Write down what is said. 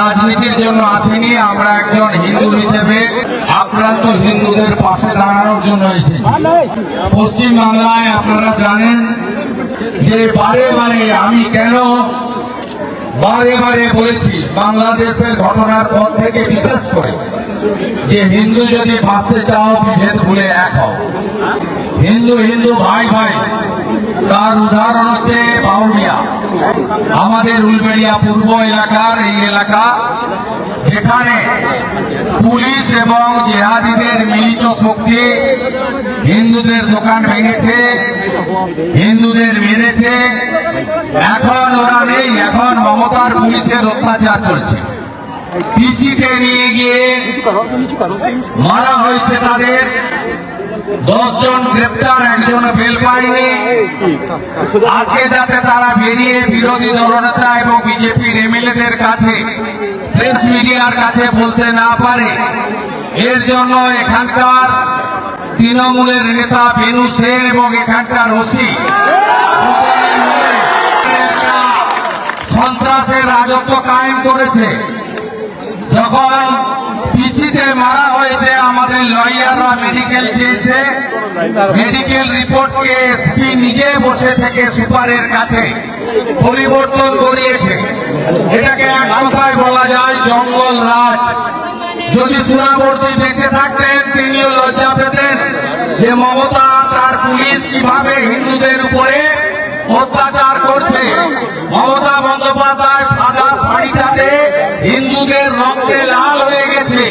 রাজনীতির জন্য আসেনি, আমরা একজন হিন্দু হিসেবে আক্রান্ত হিন্দুদের পাশে দাঁড়ানোর জন্য এসেছি। পশ্চিমবাংলায় আপনারা জানেন যে বারে বারে আমি কেন বারে বারে বলেছি, বাংলাদেশের ঘটনার পর থেকে বিশেষ করে যে হিন্দু যদি বাঁচতে চাও, বিভেদ ভুলে এক হিন্দু হিন্দু ভাই ভাই, তার উদাহরণ হচ্ছে আমাদের উলবেড়িয়া পূর্ব এলাকার এই এলাকা যেখানে পুলিশ এবং জেহাদিদের মিলিত শক্তি হিন্দুদের দোকান ভেঙেছে হিন্দুদের মেরেছে। এখন ওরা নেই এখন মমতার পুলিশের অত্যাচার চলছে। পিসিতে নিয়ে গিয়ে মারা হয়েছে তাদের। দশ জন গ্রেপ্তার, একজন বেল পায়নি। আজকে যাতে তারা বেরিয়ে বিরোধী দলনেতা এবং বিজেপির এমএলএদের কাছে প্রেস মিডিয়ার কাছে বলতে না পারে, এর জন্য এখানকার তৃণমূলের নেতা বেনু সেন এবং এখানকার ওসি, সন্ত্রাসের রাজত্ব কায়েম করেছে। যখন পিসিতে মারা হয়েছে আমাদের লয়াররা মেডিকেল চেয়েছে। মেডিকেল রিপোর্টকে এসপি নিজে বসে থেকে সুপারের কাছে পরিবর্তন করিয়েছে। এটাকে এক কথায় বলা যায় জঙ্গল রাজ। যদি সুরাবর্তী বেঁচে থাকতেন, তিনিও লজ্জা পেতেন যে মমতা তার পুলিশ কীভাবে হিন্দুদের উপরে অত্যাচার করছে। মমতা বন্দ্যোপাধ্যায় হিন্দুদের রক্তে লাল হয়ে গেছে।